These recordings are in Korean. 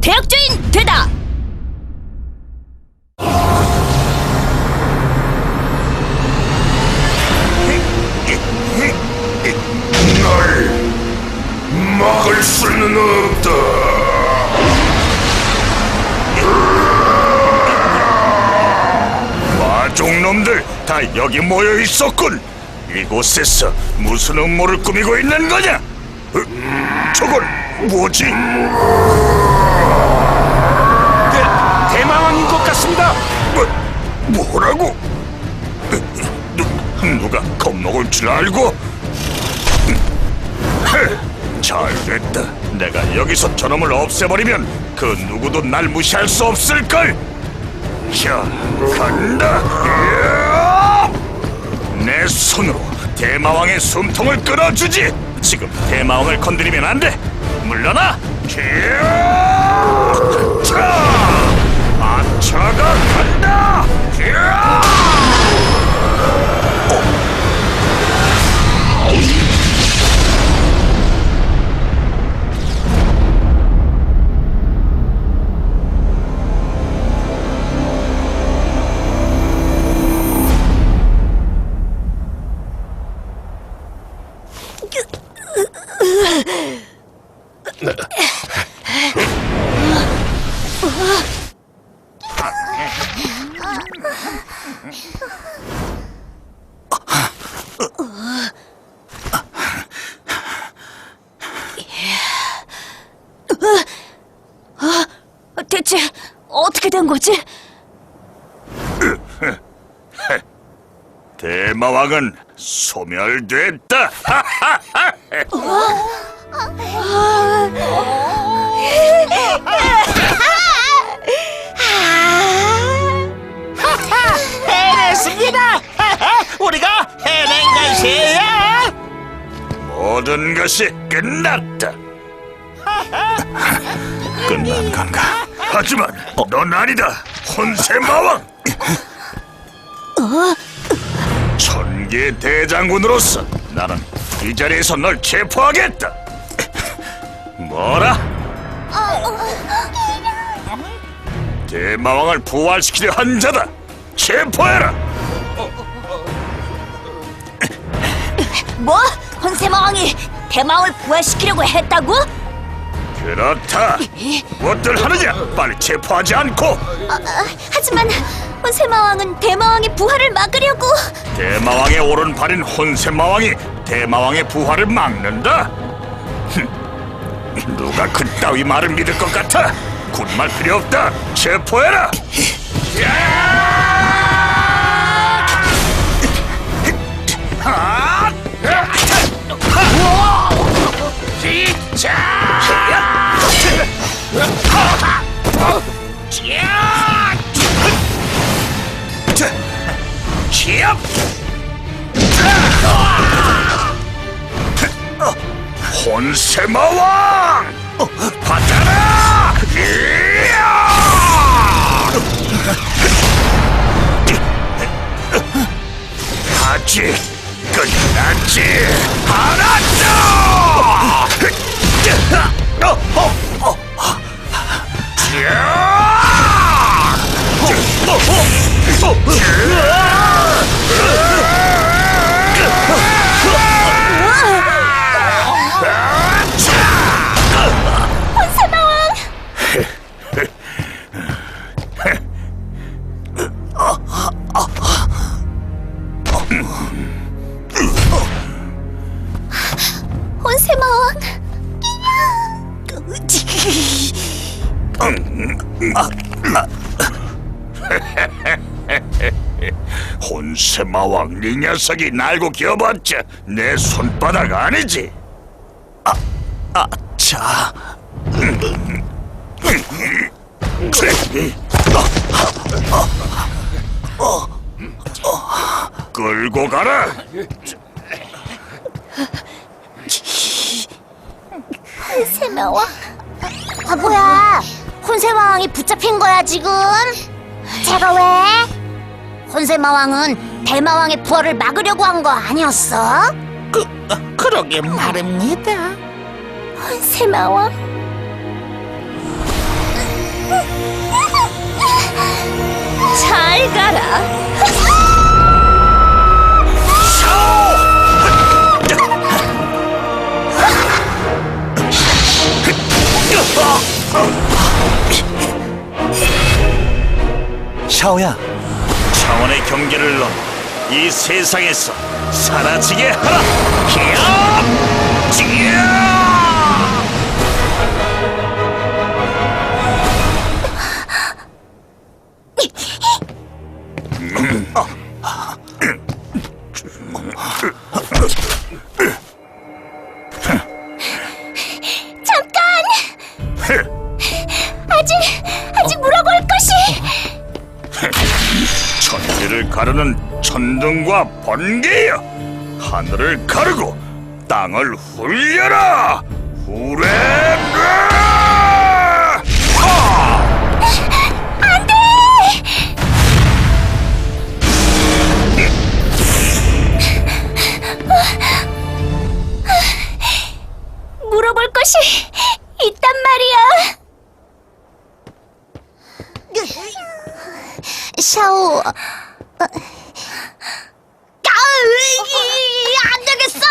대학주인 되다. 날 막을 수는 없다. 마종놈들 다 여기 모여 있었군. 이곳에서 무슨 음모를 꾸미고 있는 거냐? 어, 저건 뭐지? 대마왕인 것 같습니다. 뭐, 뭐라고? 누, 누가 겁먹을 줄 알고? 헤, 잘 됐다. 내가 여기서 저놈을 없애버리면 그 누구도 날 무시할 수 없을걸. 자, 간다. 내 손으로 대마왕의 숨통을 끊어주지. 지금 대마왕을 건드리면 안 돼. 물러나. 이야! 자, 아차가 간다. 이 대마왕은 소멸됐다. 해냈습니다. 우리가 해낸 것이에요. 모든 것이 끝났다. 끝난 건가? 하지만 넌 아니다. 혼세 마왕. 천 계 대장군으로서 나는 이 자리에서 널 체포하겠다. 뭐라? 대마왕을 부활시키려 한 자다. 체포해라. 뭐? 혼세마왕이 대마왕을 부활시키려고 했다고? 그렇다. 무엇들 하느냐? 빨리 체포하지 않고 하지만 혼세마왕은 대마왕의 부활을 막으려고 대마왕의 오른팔인 혼세마왕이 대마왕의 부활을 막는다? 흠, 누가 그따위 말을 믿을 것 같아? 군말 필요 없다. 체포해라. 기업! 혼세마왕! 받아라! 아직 끝났지 않았다! 혼세마왕 혼세마왕 네 녀석이 날고 기어봤자 내 손바닥 아니지? 아, 아, 자. 끌고 가라. 혼세마왕 아 뭐야 혼세마왕이 붙잡힌 거야 지금 제가 왜? 혼세마왕은 대마왕의 부활을 막으려고 한 거 아니었어? 그, 그러게 말입니다. 혼세마왕 잘 가라. 샤오 야, 차원의 경계를 넘어 이 세상에서 사라지게 하라. 히야! 지야! 천둥과 번개여 하늘을 가르고 땅을 hul려라 후레라 물어볼 것이 있단 말이야. 샤오. 어, 안 되겠어.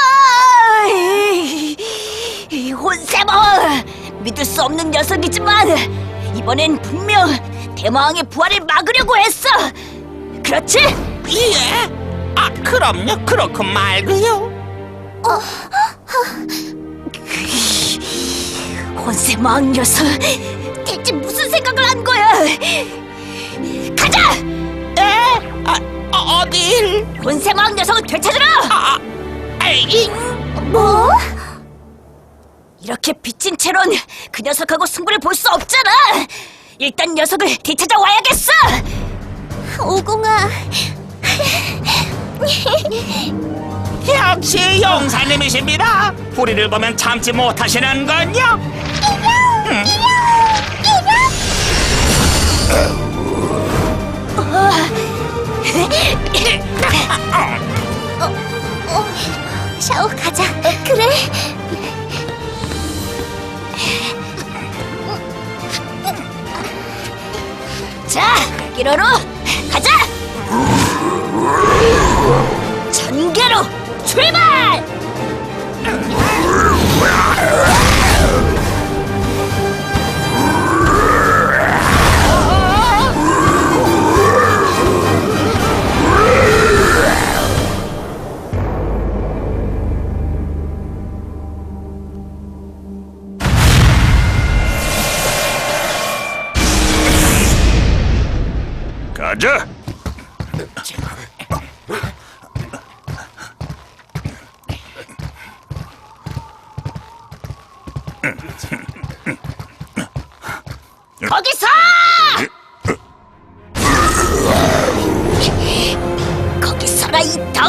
이 혼세마 믿을 수 없는 녀석이지만 이번엔 분명 대마왕의 부활을 막으려고 했어. 그렇지? 예? 아, 그럼요. 그렇고 말고요. 혼세마왕 녀석 대체 무슨 생각을 한 거야? 가자! 에? 아, 어, 어딜? 혼세마왕 녀석을 되찾으라! 아, 에이, 뭐? 이렇게 비친 채론 그 녀석하고 승부를 볼 수 없잖아! 일단 녀석을 되찾아와야겠어! 오공아... 역시 용사님이십니다. 우리를 보면 참지 못하시는군요. 샤오 가자. 그래. 자, 기로로 가자. 전개로 출발.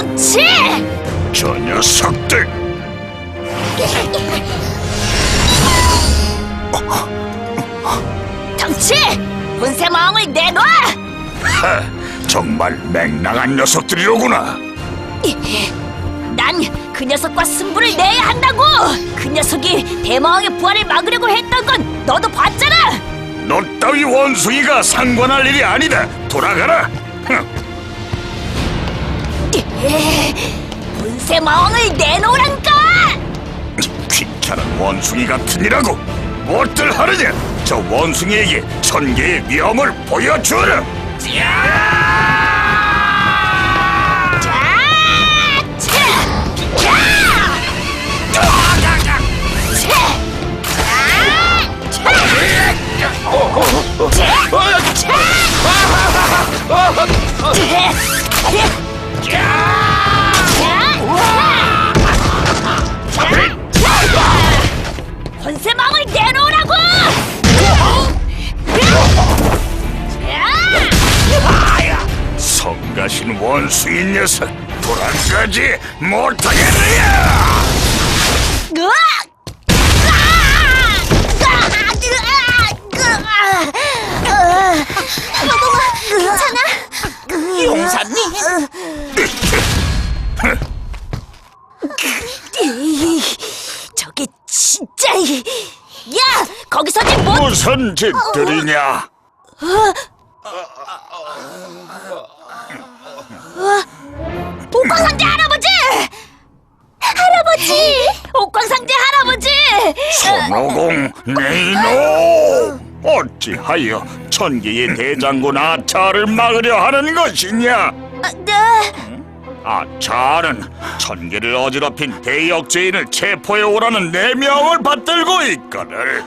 덩치! 저 녀석들 덩치! 분쇄 마왕을 내놔! 하, 정말 맹랑한 녀석들이로구나 난 그 녀석과 승부를 내야 한다고! 그 녀석이 대마왕의 부활을 막으려고 했던 건 너도 봤잖아! 너 따위 원숭이가 상관할 일이 아니다 돌아가라 흥. 분쇄 마왕을 내놓으란까! 귀찮은 원숭이 같으니라고 무엇들 하느냐 저 원숭이에게 천개의 위엄을 보여주어라 자! 차! 자! 차! 권세망을 내놓으라고! 성가신 원숭이 녀석 돌아가지 못하겠느냐 으악! 여동아, 못. 무슨 짓들이냐? 옥광상제 할아버지! 할아버지! 옥광상제 할아버지! 손오공 네이노 어찌하여 천기의 대장군 아차를 막으려 하는 것이냐? 아, 네. 아차는 천기를 어지럽힌 대역죄인을 체포해 오라는 내 명을 받들고 있거늘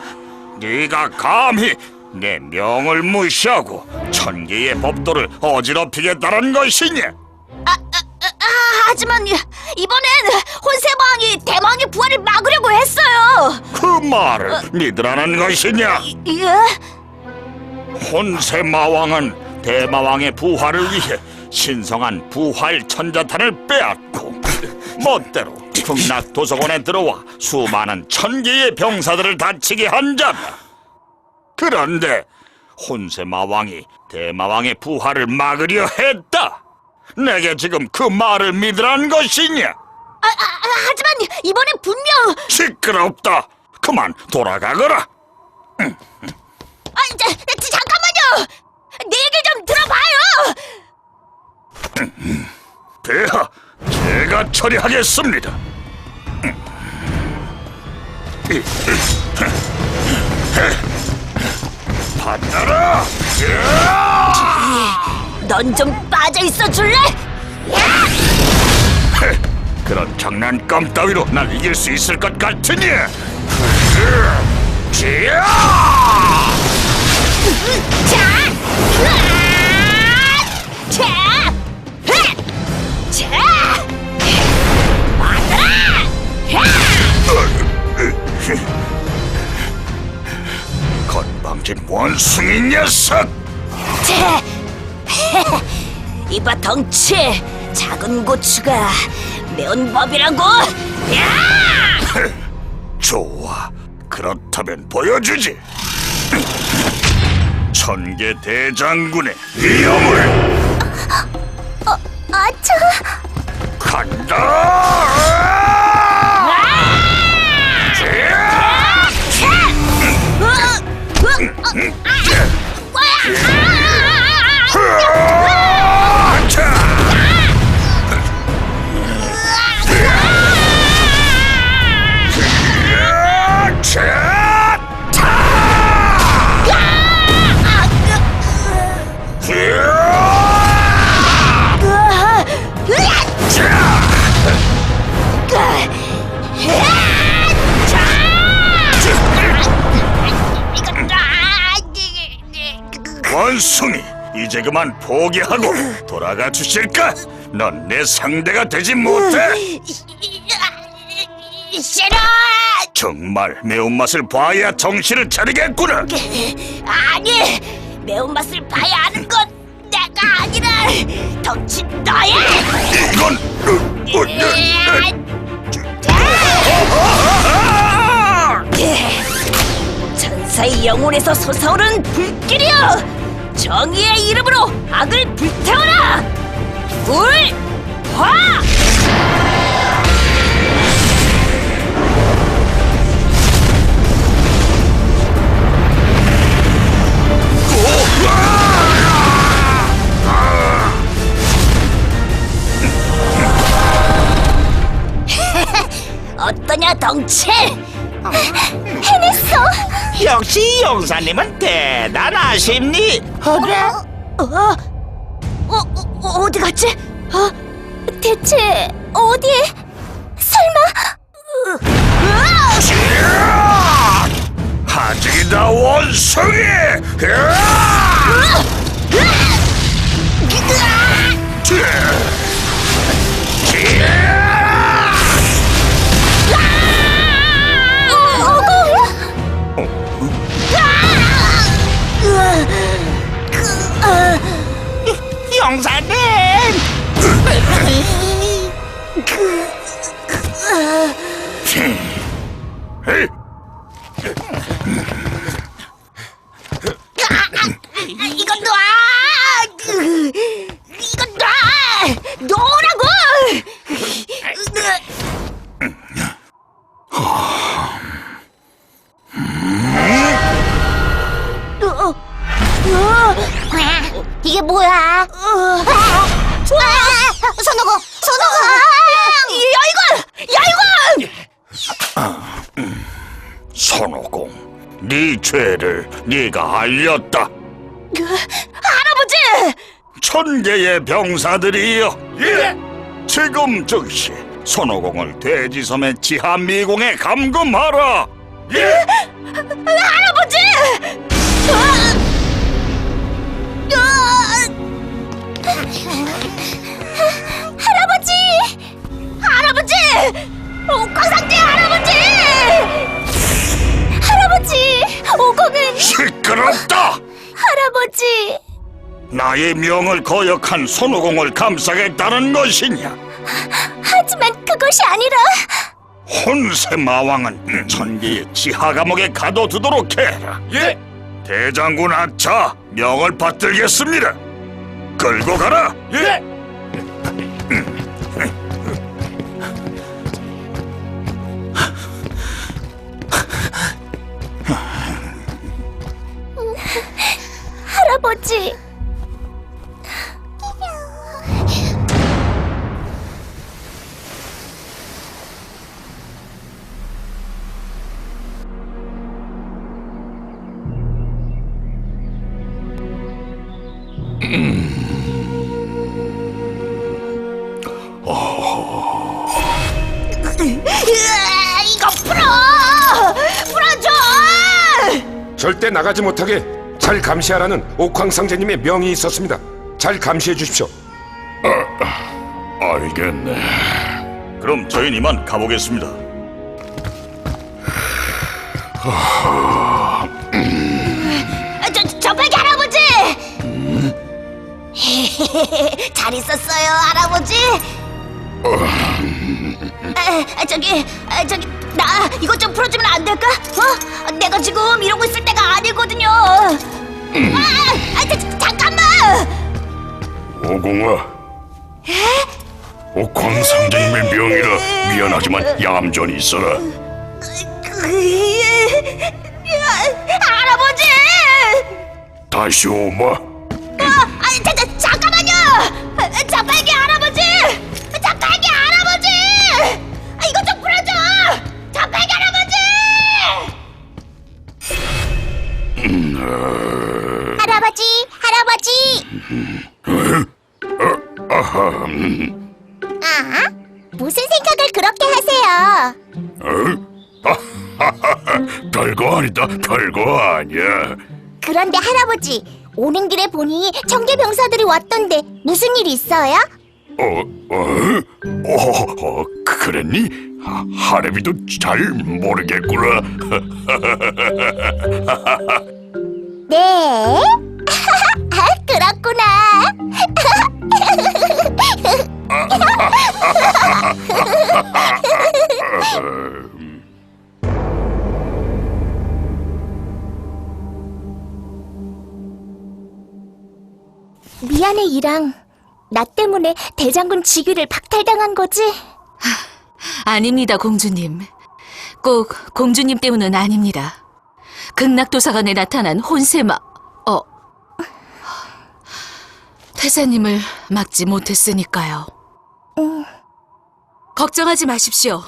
네가 감히 내 명을 무시하고 천기의 법도를 어지럽히겠다는 것이냐? 아, 아, 아, 하지만 이번엔 혼세마왕이 대마왕의 부활을 막으려고 했어요. 그 말을 믿으라는 것이냐? 예? 혼세마왕은 대마왕의 부활을 위해 신성한 부활 천자탄을 빼앗고 멋대로 풍락 도서관에 들어와 수많은 천 개의 병사들을 다치게 한 자다. 그런데 혼세 마왕이 대마왕의 부활을 막으려 했다. 내게 지금 그 말을 믿으란 것이냐? 아, 아, 아, 하지만 이번엔 분명 시끄럽다. 그만 돌아가거라. 아, 자, 자, 잠깐만요. 내 얘기 좀 들어봐요. 폐하, 제가 처리하겠습니다. 받아라! 넌 좀 빠져 있어 줄래? 그런 장난감 따위로 날 이길 수 있을 것 같으니? 지야! 자, 이봐 덩치 작은 고추가 매운 법이라고. 야! 좋아. 그렇다면 보여주지. 천계 대장군의 위엄을 아차! 간다. 그만 포기하고 돌아가 주실까? 넌 내 상대가 되지 못해. 싫어! 정말 매운맛을 봐야 정신을 차리겠구나. 아니! 매운맛을 봐야 아는 건 내가 아니라 덩치 너야! 이건 어, 어, 어, 어. 천사의 영혼에서 솟아오른 불길이여! 정의의 이름으로 악을 불태워라! 불! 화! 어떠냐 덩치? 해냈어! 역시 용사님은 대단하십니. 그래? 어? 어? 어? 어디 갔지? 어? 대체 어디에? 설마? 아직이다 원숭이. 용사 님. 에이, 네가 알렸다. 할아버지! 천 개의 병사들이여. 예. 지금 즉시 손오공을 돼지섬의 지하 미궁에 감금하라. 예. 할아버지! 으아! 으아! 할아버지! 할아버지! 옥황상제 할아버지! 할아버지! 오공은 시끄럽다. 할아버지! 나의 명을 거역한 손오공을 감싸겠다는 것이냐? 하지만 그것이 아니라 혼세 마왕은 천개의 지하 감옥에 가둬두도록 해라. 예. 대장군 아차 명을 받들겠습니다. 끌고 가라. 예. 할아버지! 으아, 이거 풀어! 풀어줘! 절대 나가지 못하게 잘 감시하라는 옥황상제님의 명이 있었습니다. 잘 감시해 주십시오. 알겠네. 그럼 저희는 이만 가보겠습니다. 아, 저, 저팔계 할아버지! 잘 있었어요, 할아버지? 아, 아, 저기, 아, 저기, 나 이것 좀 풀어주면 안 될까? 어? 내가 지금 이러고 있을 때가 아니거든요. 아, 아, 자, 자, 잠깐만! 오공아. 옥황 상제님의 명이라 미안하지만 얌전히 있어라. 할아버지! 다시 오마. 아, 아, 자, 자, 잠깐만요! 아, 할아버지! 아, 무슨 생각을 그렇게 하세요? 별거 아니다. 별거 아니야. 그런데 할아버지, 오는 길에 보니 청계 병사들이 왔던데 무슨 일 있어요? 어, 어, 어, 어 그랬니? 하, 하레비도 잘 모르겠구나. 네. 그렇구나. 미안해, 이랑. 나 때문에 대장군 직위를 박탈당한 거지? 아닙니다, 공주님. 꼭 공주님 때문은 아닙니다. 극락도사관에 나타난 혼세마, 어, 태사님을 막지 못했으니까요. 걱정하지 마십시오.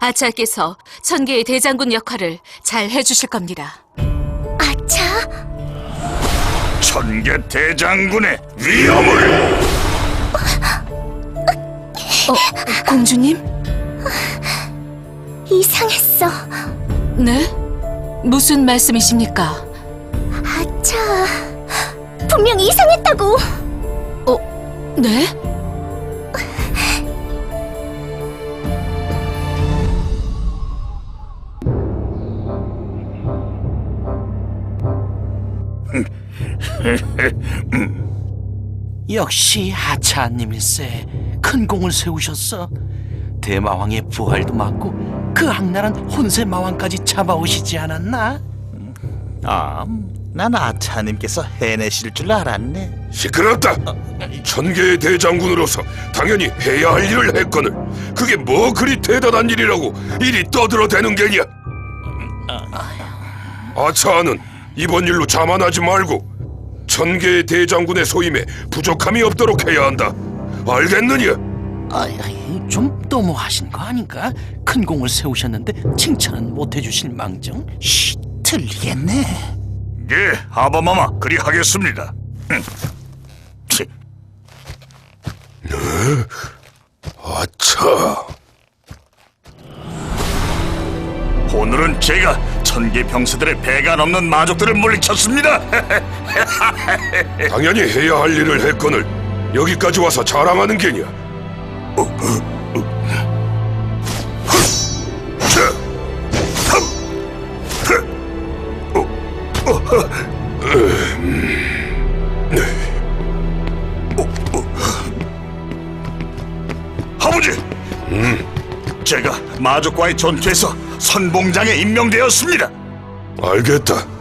아차께서 천계의 대장군 역할을 잘 해주실 겁니다. 아차? 천계 대장군의 위험을 어, 공주님? 이상했어. 네? 무슨 말씀이십니까? 아차. 분명 이상했다고. 어, 네? 역시 하차님일세 큰 공을 세우셨어 대마왕의 부활도 맞고 그 악랄한 혼세 마왕까지 잡아오시지 않았나? 아, 난 아차님께서 해내실 줄 알았네 시끄럽다. 천계의 대장군으로서 당연히 해야 할 일을 했거늘 그게 뭐 그리 대단한 일이라고 일이 떠들어대는 게냐? 아차는 이번 일로 자만하지 말고 천계의 대장군의 소임에 부족함이 없도록 해야 한다. 알겠느냐? 아이, 좀 너무하신 거 아닌가? 큰 공을 세우셨는데 칭찬은 못 해주실 망정? 쉿, 들리겠네. 예, 아바마마 그리 하겠습니다. 흠. 치, 아차. 오늘은 제가 천계 병사들의 배가 넘는 마족들을 물리쳤습니다. 당연히 해야 할 일을 했거늘 여기까지 와서 자랑하는 게냐? 아버지, 제가 마족과의 전투에서 선봉장에 임명되었습니다. 알겠다.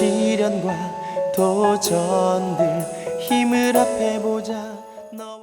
시련과 합해보자